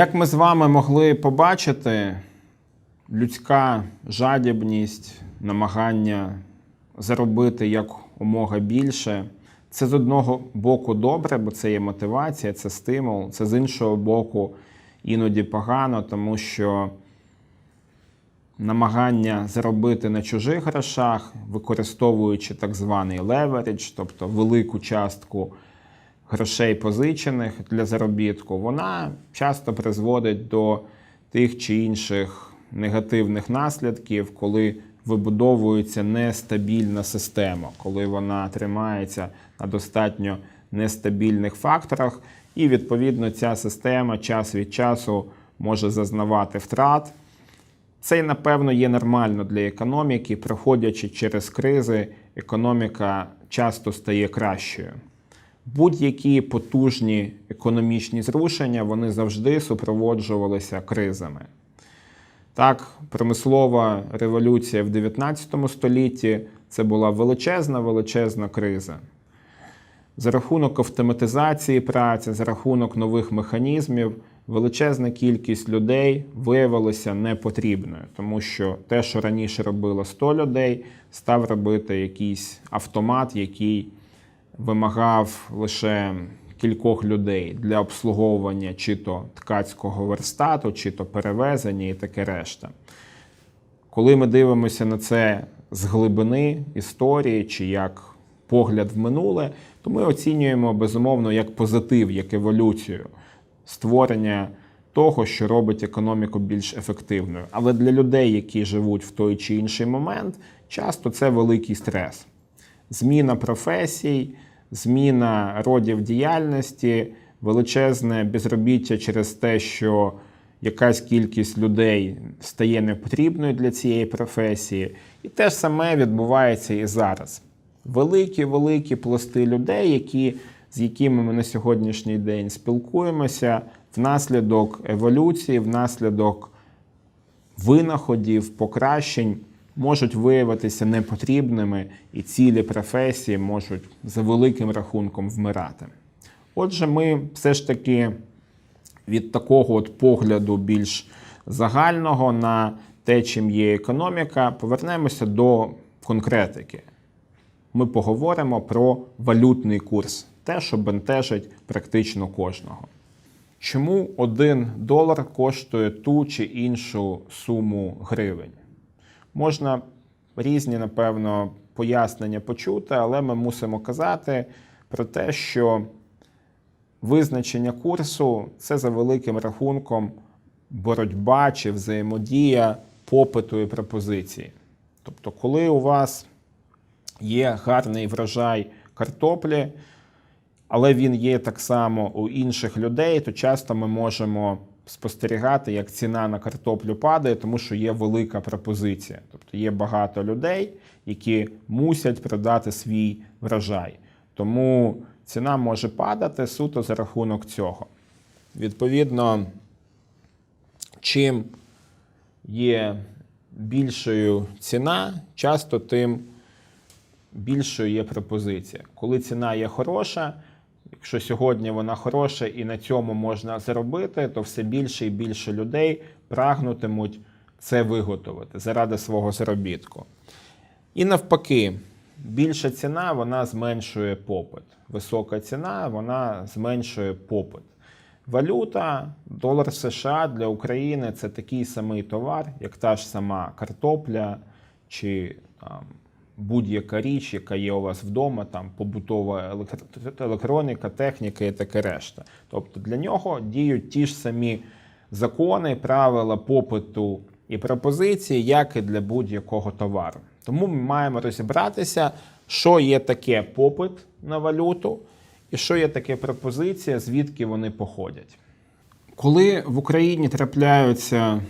Як ми з вами могли побачити, людська жадібність, намагання заробити якомога більше, це з одного боку добре, бо це є мотивація, це стимул. Це з іншого боку іноді погано, тому що намагання заробити на чужих грошах, використовуючи так званий леверидж, тобто велику частку грошей позичених для заробітку, вона часто призводить до тих чи інших негативних наслідків, коли вибудовується нестабільна система, коли вона тримається на достатньо нестабільних факторах, і відповідно ця система час від часу може зазнавати втрат. Це, напевно, є нормально для економіки. Проходячи через кризи, економіка часто стає кращою. Будь-які потужні економічні зрушення вони завжди супроводжувалися кризами. Так, промислова революція в 19 столітті це була величезна величезна криза. За рахунок автоматизації праці, за рахунок нових механізмів, величезна кількість людей виявилася непотрібною, тому що те, що раніше робило 100 людей, став робити якийсь автомат, який вимагав лише кількох людей для обслуговування чи то ткацького верстату, чи то перевезення і таке решта. Коли ми дивимося на це з глибини історії чи як погляд в минуле, то ми оцінюємо безумовно як позитив, як еволюцію створення того, що робить економіку більш ефективною. Але для людей, які живуть в той чи інший момент, часто це великий стрес. Зміна професій, зміна родів діяльності, величезне безробіття через те, що якась кількість людей стає непотрібною для цієї професії. І те ж саме відбувається і зараз. Великі, великі пласти людей, які, з якими ми на сьогоднішній день спілкуємося, внаслідок еволюції, внаслідок винаходів, покращень можуть виявитися непотрібними, і цілі професії можуть за великим рахунком вмирати. Отже, ми все ж таки від такого от погляду більш загального на те, чим є економіка, повернемося до конкретики. Ми поговоримо про валютний курс, те, що бентежить практично кожного. Чому один долар коштує ту чи іншу суму гривень? Можна різні, напевно, пояснення почути, але ми мусимо казати про те, що визначення курсу це за великим рахунком боротьба чи взаємодія попиту і пропозиції. Тобто, коли у вас є гарний врожай картоплі, але він є так само у інших людей, то часто ми можемо спостерігати, як ціна на картоплю падає, тому що є велика пропозиція. Тобто є багато людей, які мусять продати свій врожай. Тому ціна може падати суто за рахунок цього. Відповідно, чим є більшою ціна, часто тим більшою є пропозиція. Коли ціна є хороша, якщо сьогодні вона хороша і на цьому можна заробити, то все більше і більше людей прагнутимуть це виготовити заради свого заробітку. І навпаки, більша ціна вона зменшує попит. Висока ціна вона зменшує попит. Валюта, долар США для України це такий самий товар, як та ж сама картопля чи там, будь-яка річ, яка є у вас вдома, там побутова електроніка, техніка і таке решта. Тобто для нього діють ті ж самі закони, правила попиту і пропозиції, як і для будь-якого товару. Тому ми маємо розібратися, що є таке попит на валюту і що є таке пропозиція, звідки вони походять. Коли в Україні трапляються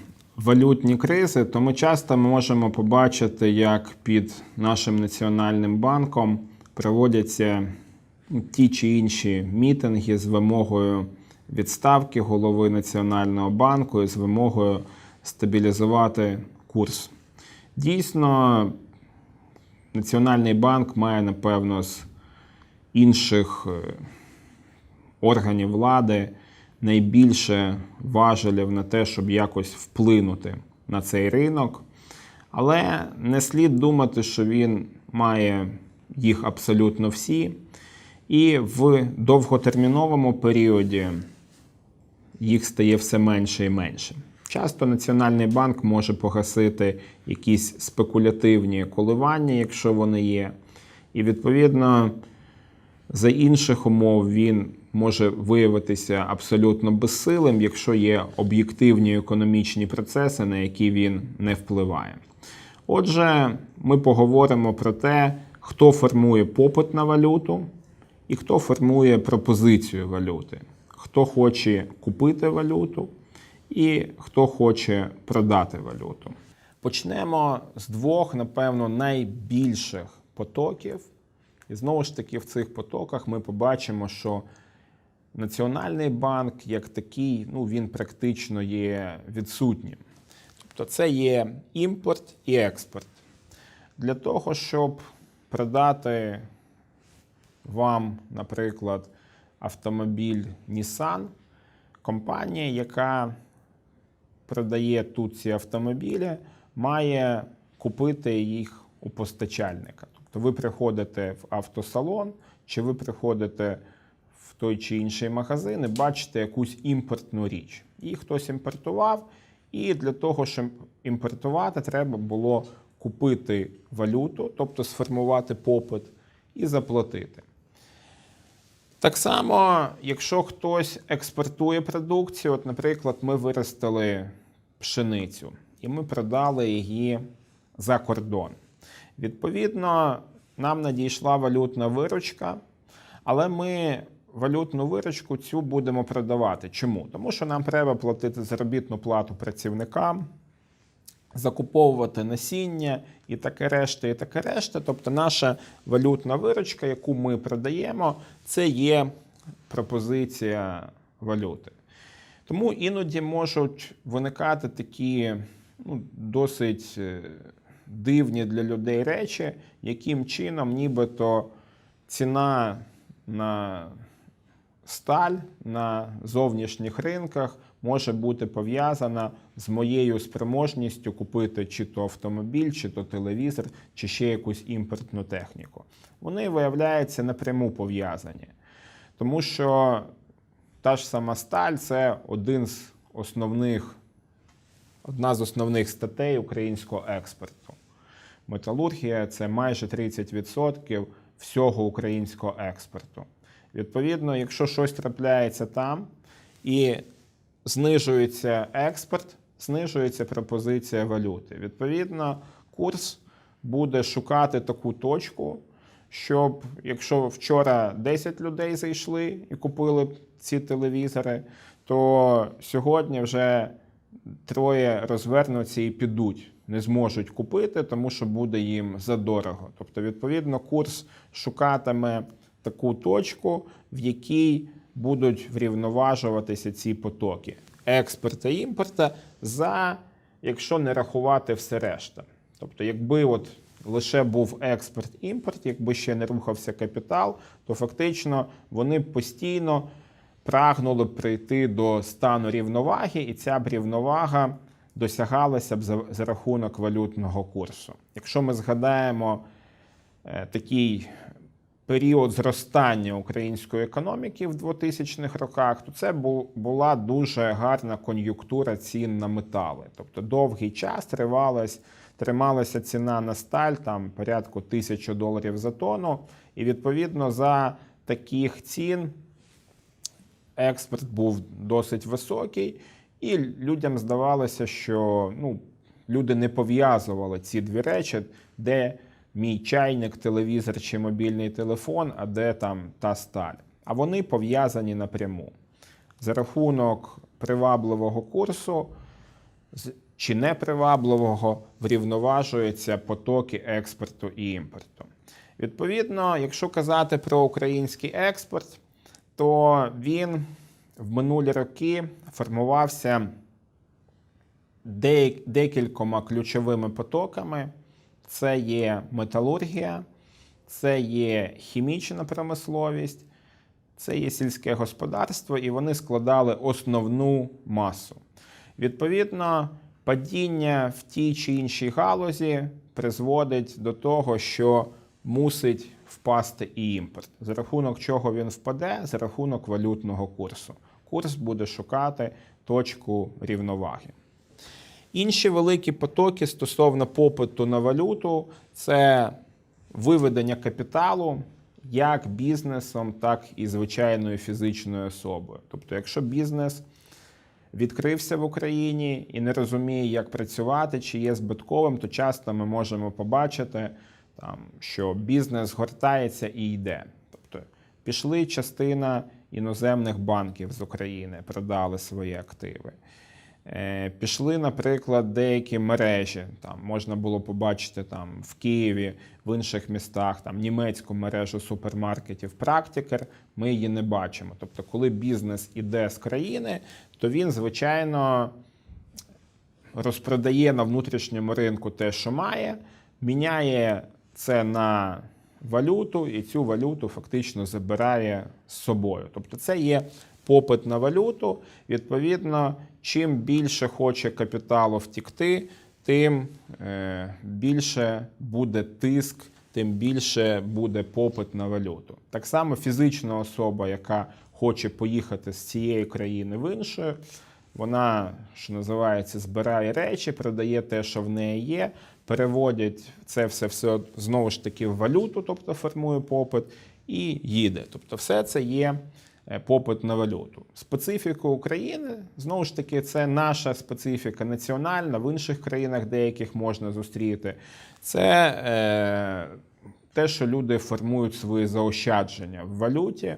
валютні кризи, то ми часто можемо побачити, як під нашим національним банком проводяться ті чи інші мітинги з вимогою відставки голови Національного банку і з вимогою стабілізувати курс. Дійсно, Національний банк має, напевно, з інших е, органів влади найбільше важелів на те, щоб якось вплинути на цей ринок. Але не слід думати, що він має їх абсолютно всі. І в довготерміновому періоді їх стає все менше і менше. Часто Національний банк може погасити якісь спекулятивні коливання, якщо вони є. І відповідно за інших умов він може виявитися абсолютно безсилим, якщо є об'єктивні економічні процеси, на які він не впливає. Отже, ми поговоримо про те, хто формує попит на валюту і хто формує пропозицію валюти, хто хоче купити валюту і хто хоче продати валюту. Почнемо з двох, напевно, найбільших потоків. І знову ж таки, в цих потоках ми побачимо, що Національний банк як такий, ну він практично є відсутнім. Тобто це є імпорт і експорт. Для того, щоб продати вам, наприклад, автомобіль Nissan, компанія, яка продає тут ці автомобілі, має купити їх у постачальника. Тобто ви приходите в автосалон, чи ви приходите в той чи інший магазин і бачите якусь імпортну річ. Її хтось імпортував, і для того, щоб імпортувати, треба було купити валюту, тобто сформувати попит і заплатити. Так само, якщо хтось експортує продукцію, от, наприклад, ми виростили пшеницю і ми продали її за кордон. Відповідно, нам надійшла валютна виручка, але ми валютну виручку цю будемо продавати. Чому? Тому що нам треба платити заробітну плату працівникам, закуповувати насіння і таке решта, і таке решта. Тобто наша валютна виручка, яку ми продаємо, це є пропозиція валюти. Тому іноді можуть виникати такі ну, досить е, дивні для людей речі, яким чином нібито ціна на сталь на зовнішніх ринках може бути пов'язана з моєю спроможністю купити чи то автомобіль, чи то телевізор, чи ще якусь імпортну техніку. Вони виявляються напряму пов'язані. Тому що та ж сама сталь це один з основних, одна з основних статей українського експорту. Металургія це майже 30% всього українського експорту. Відповідно, якщо щось трапляється там і знижується експорт, знижується пропозиція валюти. Відповідно, курс буде шукати таку точку, щоб якщо вчора 10 людей зайшли і купили ці телевізори, то сьогодні вже троє розвернуться і підуть, не зможуть купити, тому що буде їм задорого. Тобто, відповідно, курс шукатиме таку точку, в якій будуть врівноважуватися ці потоки експорта і імпорта, за якщо не рахувати все решта. Тобто, якби от лише був експорт-імпорт, якби ще не рухався капітал, то фактично вони постійно прагнули прийти до стану рівноваги, і ця б рівновага досягалася б за, за рахунок валютного курсу. Якщо ми згадаємо е, такий період зростання української економіки в 2000-х роках, то це була дуже гарна кон'юнктура цін на метали. Тобто довгий час тривалась, трималася ціна на сталь там порядку 1000 доларів за тонну, і відповідно за таких цін експорт був досить високий, і людям здавалося, що ну, люди не пов'язували ці дві речі, де мій чайник, телевізор чи мобільний телефон, а де там та сталь. А вони пов'язані напряму. За рахунок привабливого курсу чи непривабливого врівноважуються потоки експорту і імпорту. Відповідно, якщо казати про український експорт, то він в минулі роки формувався декількома ключовими потоками. Це є металургія, це є хімічна промисловість, це є сільське господарство, і вони складали основну масу. Відповідно, падіння в тій чи іншій галузі призводить до того, що мусить впасти і імпорт. За рахунок чого він впаде? За рахунок валютного курсу. Курс буде шукати точку рівноваги. Інші великі потоки стосовно попиту на валюту це виведення капіталу як бізнесом, так і звичайною фізичною особою. Тобто, якщо бізнес відкрився в Україні і не розуміє, як працювати, чи є збитковим, то часто ми можемо побачити, там, що бізнес гортається і йде. Тобто пішли частина іноземних банків з України, продали свої активи. Е, Пішли, наприклад, деякі мережі. Там можна було побачити там в Києві, в інших містах, там німецьку мережу супермаркетів Практикер. Ми її не бачимо. Тобто, коли бізнес іде з країни, то він, звичайно, розпродає на внутрішньому ринку те, що має, міняє це на валюту, і цю валюту фактично забирає з собою. Тобто, це є попит на валюту. Відповідно, чим більше хоче капіталу втікти, тим е, більше буде тиск, тим більше буде попит на валюту. Так само фізична особа, яка хоче поїхати з цієї країни в іншу, вона, що називається, збирає речі, продає те, що в неї є, переводять це все, все знову ж таки в валюту, тобто формує попит, і їде. Тобто, все це є попит на валюту. Специфіка України знову ж таки, це наша специфіка національна, в інших країнах деяких можна зустріти. Це е, те, що люди формують свої заощадження в валюті.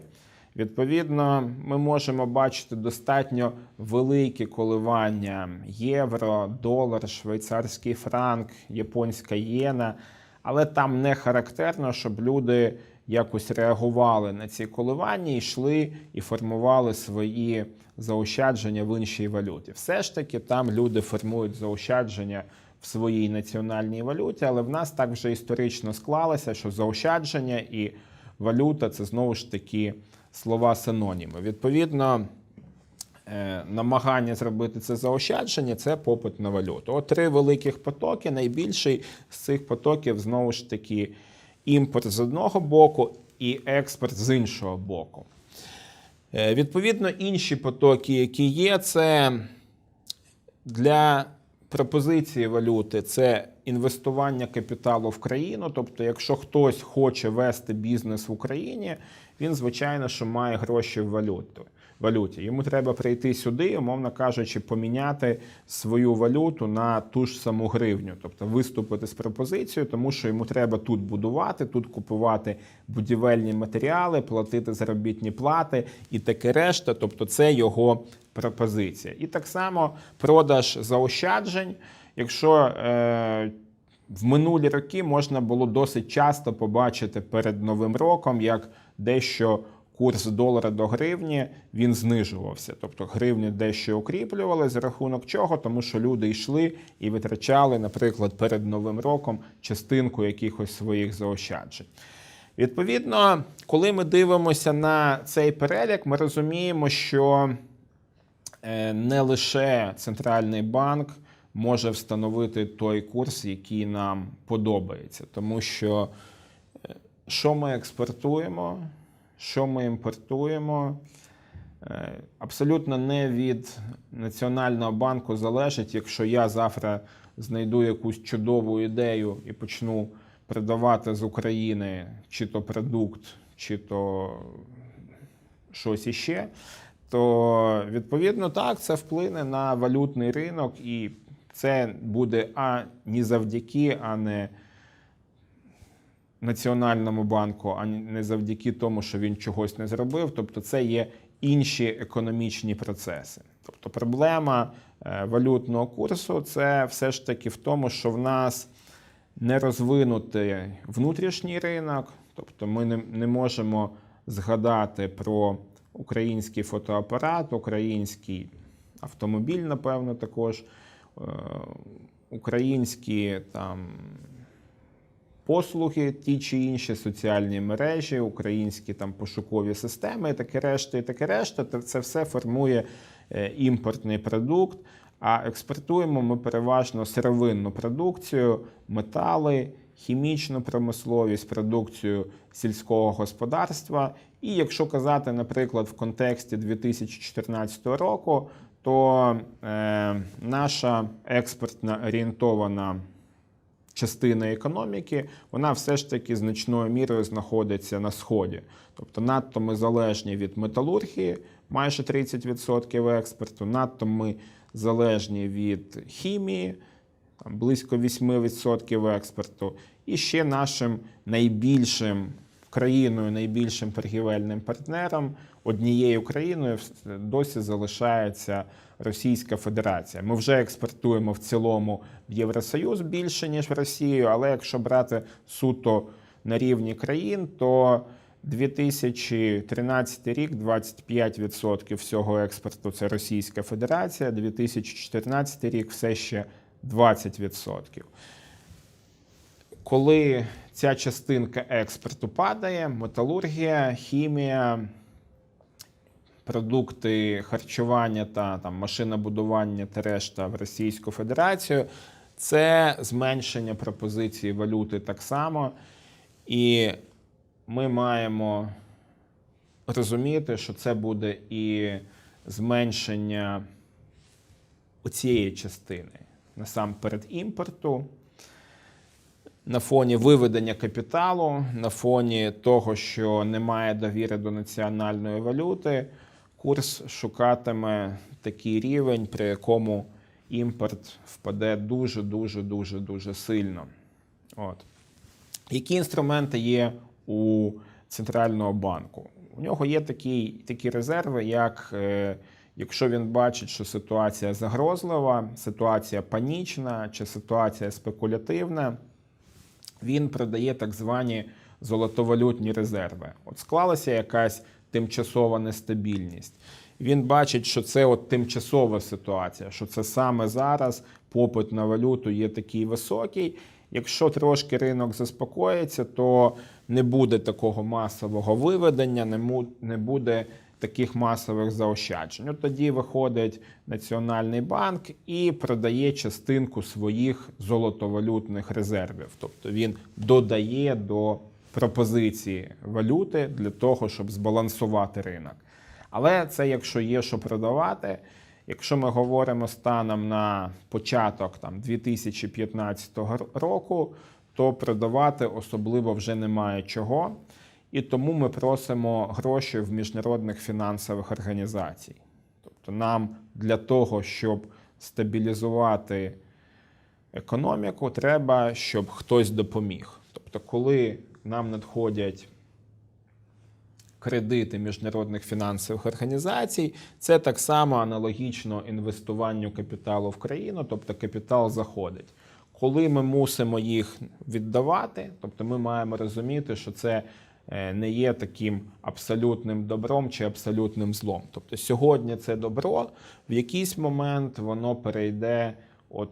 Відповідно, ми можемо бачити достатньо великі коливання євро, долар, швейцарський франк, японська єна, але там не характерно, щоб люди якось реагували на ці коливання, йшли і формували свої заощадження в іншій валюті. Все ж таки, там люди формують заощадження в своїй національній валюті, але в нас так вже історично склалося, що заощадження і валюта це знову ж таки слова синоніми. Відповідно, е, намагання зробити це заощадження це попит на валюту. От три великих потоки. Найбільший з цих потоків знову ж таки імпорт з одного боку і експорт з іншого боку. Е, Відповідно, інші потоки, які є, це для пропозиції валюти це інвестування капіталу в країну. Тобто, якщо хтось хоче вести бізнес в Україні, він звичайно що має гроші в валюту. Валюті йому треба прийти сюди, умовно кажучи, поміняти свою валюту на ту ж саму гривню, тобто виступити з пропозицією, тому що йому треба тут будувати, тут купувати будівельні матеріали, платити заробітні плати і таке решта. Тобто, це його пропозиція. І так само продаж заощаджень, якщо е, в минулі роки можна було досить часто побачити перед новим роком, як дещо курс долара до гривні він знижувався. Тобто гривні дещо укріплювали за рахунок чого, тому що люди йшли і витрачали, наприклад, перед новим роком частинку якихось своїх заощаджень. Відповідно, коли ми дивимося на цей перелік, ми розуміємо, що е, не лише центральний банк може встановити той курс, який нам подобається, тому що е, що ми експортуємо, що ми імпортуємо, е, абсолютно не від Національного банку залежить, якщо я завтра знайду якусь чудову ідею і почну продавати з України чи то продукт, чи то щось іще, то відповідно так це вплине на валютний ринок, і це буде а не завдяки, а не Національному банку, а не завдяки тому, що він чогось не зробив. Тобто, це є інші економічні процеси. Тобто, проблема е, валютного курсу це все ж таки в тому, що в нас не розвинутий внутрішній ринок, тобто ми не, не можемо згадати про український фотоапарат, український автомобіль, напевно, також, е, українські там послуги, ті чи інші соціальні мережі, українські там пошукові системи, таке решта, і таке решта. Та Це все формує е, імпортний продукт. А експортуємо ми переважно сировинну продукцію, метали, хімічну промисловість, продукцію сільського господарства. І якщо казати, наприклад, в контексті 2014 року, то е, наша експортно орієнтована частина економіки, вона все ж таки значною мірою знаходиться на сході. Тобто надто ми залежні від металургії, майже 30% експорту, надто ми залежні від хімії, там, близько 8% експорту. І ще нашим найбільшим країною, найбільшим торгівельним партнером, однією країною досі залишається Російська Федерація. Ми вже експортуємо в цілому в Євросоюз більше, ніж в Росію, але якщо брати суто на рівні країн, то 2013 рік 25% всього експорту це Російська Федерація, 2014 рік все ще 20%. Коли ця частинка експорту падає, металургія, хімія, продукти харчування та там, машинобудування та решта в Російську Федерацію, це зменшення пропозиції валюти так само. І ми маємо розуміти, що це буде і зменшення оцієї частини, насамперед імпорту, на фоні виведення капіталу, на фоні того, що немає довіри до національної валюти, курс шукатиме такий рівень, при якому імпорт впаде дуже, дуже, дуже, дуже сильно. От. Які інструменти є у центрального банку? У нього є такі, такі резерви, як е, якщо він бачить, що ситуація загрозлива, ситуація панічна чи ситуація спекулятивна, він продає так звані золотовалютні резерви. От склалася якась тимчасова нестабільність. Він бачить, що це от тимчасова ситуація, що це саме зараз попит на валюту є такий високий. Якщо трошки ринок заспокоїться, то не буде такого масового виведення, не буде таких масових заощаджень. От тоді виходить Національний банк і продає частинку своїх золотовалютних резервів. Тобто він додає до пропозиції валюти для того, щоб збалансувати ринок. Але це якщо є що продавати. Якщо ми говоримо станом на початок там, 2015 року, то продавати особливо вже немає чого. І тому ми просимо гроші в міжнародних фінансових організацій. Тобто нам для того, щоб стабілізувати економіку, треба, щоб хтось допоміг. Тобто, коли нам надходять кредити міжнародних фінансових організацій, це так само аналогічно інвестуванню капіталу в країну, тобто капітал заходить. Коли ми мусимо їх віддавати, тобто ми маємо розуміти, що це е, не є таким абсолютним добром чи абсолютним злом. Тобто сьогодні це добро, в якийсь момент воно перейде от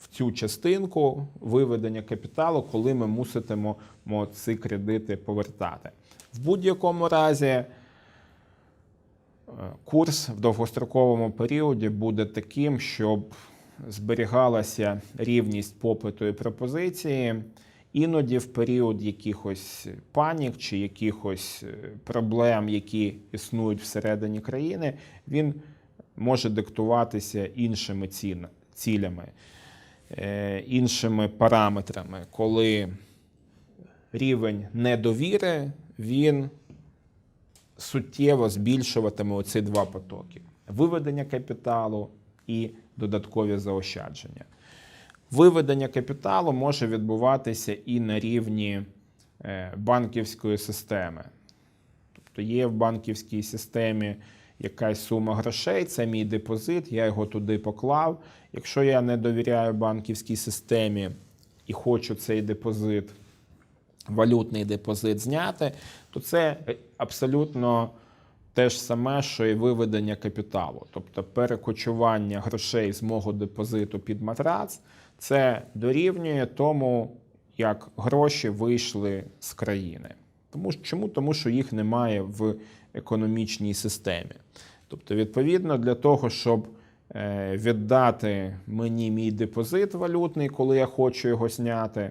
в цю частинку виведення капіталу, коли ми муситимо ці кредити повертати. В будь-якому разі е, курс в довгостроковому періоді буде таким, щоб зберігалася рівність попиту і пропозиції. Іноді в період якихось панік чи якихось е, проблем, які існують всередині країни, він може диктуватися іншими цілями, іншими параметрами, коли рівень недовіри він суттєво збільшуватиме оці два потоки: виведення капіталу і додаткові заощадження. Виведення капіталу може відбуватися і на рівні е, банківської системи. Тобто є в банківській системі якась сума грошей, це мій депозит, я його туди поклав. Якщо я не довіряю банківській системі і хочу цей депозит, валютний депозит зняти, то це абсолютно те ж саме, що і виведення капіталу. Тобто перекочування грошей з мого депозиту під матрац, це дорівнює тому, як гроші вийшли з країни. Тому чому? Тому що їх немає в економічній системі. Тобто, відповідно, для того, щоб е, віддати мені мій депозит валютний, коли я хочу його зняти,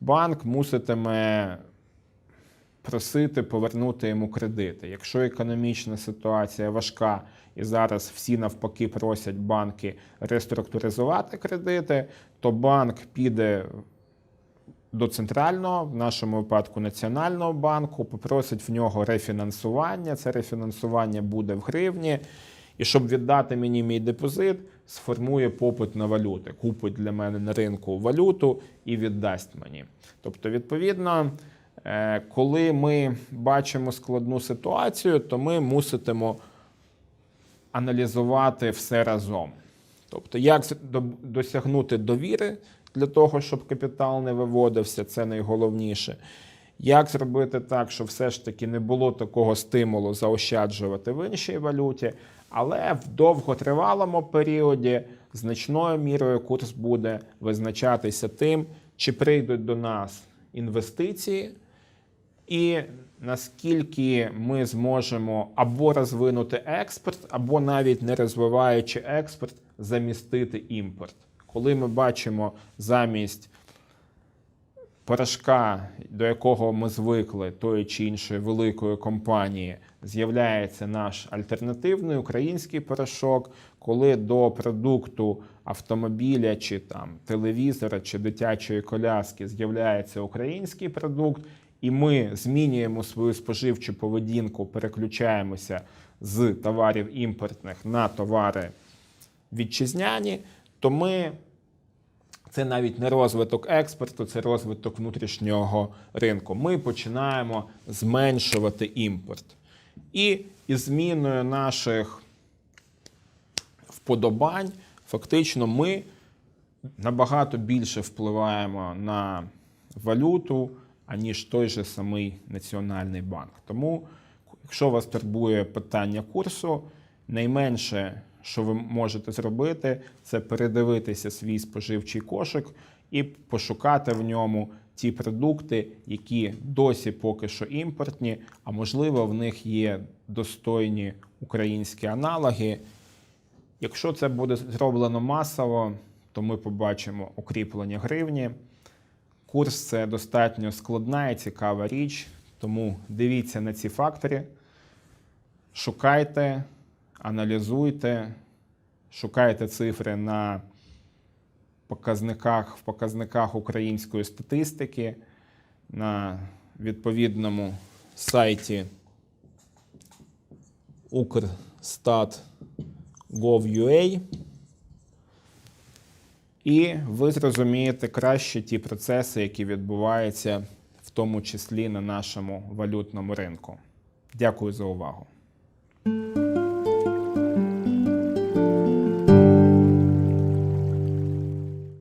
банк муситиме просити повернути йому кредити. Якщо економічна ситуація важка і зараз всі навпаки просять банки реструктуризувати кредити, то банк піде до центрального, в нашому випадку національного банку, попросить в нього рефінансування. Це рефінансування буде в гривні. І щоб віддати мені мій депозит, сформує попит на валюти, купить для мене на ринку валюту і віддасть мені. Тобто, відповідно, е, коли ми бачимо складну ситуацію, то ми муситимо аналізувати все разом. Тобто, як досягнути довіри для того, щоб капітал не виводився, це найголовніше. Як зробити так, щоб все ж таки не було такого стимулу заощаджувати в іншій валюті, але в довготривалому періоді значною мірою курс буде визначатися тим, чи прийдуть до нас інвестиції, і наскільки ми зможемо або розвинути експорт, або навіть не розвиваючи експорт, замістити імпорт. Коли ми бачимо замість порошка, до якого ми звикли тої чи іншої великої компанії, з'являється наш альтернативний український порошок, коли до продукту автомобіля чи там телевізора чи дитячої коляски з'являється український продукт, і ми змінюємо свою споживчу поведінку, переключаємося з товарів імпортних на товари вітчизняні, то ми це навіть не розвиток експорту, це розвиток внутрішнього ринку. Ми починаємо зменшувати імпорт. І із зміною наших вподобань, фактично, ми набагато більше впливаємо на валюту, аніж той же самий Національний банк. Тому, якщо вас турбує питання курсу, найменше, що ви можете зробити, це передивитися свій споживчий кошик і пошукати в ньому ті продукти, які досі поки що імпортні, а можливо, в них є достойні українські аналоги. Якщо це буде зроблено масово, то ми побачимо укріплення гривні. Курс це достатньо складна і цікава річ, тому дивіться на ці фактори, шукайте, аналізуйте, шукайте цифри на показниках, в показниках української статистики, на відповідному сайті Укрстат.gov.ua і ви зрозумієте краще ті процеси, які відбуваються в тому числі на нашому валютному ринку. Дякую за увагу.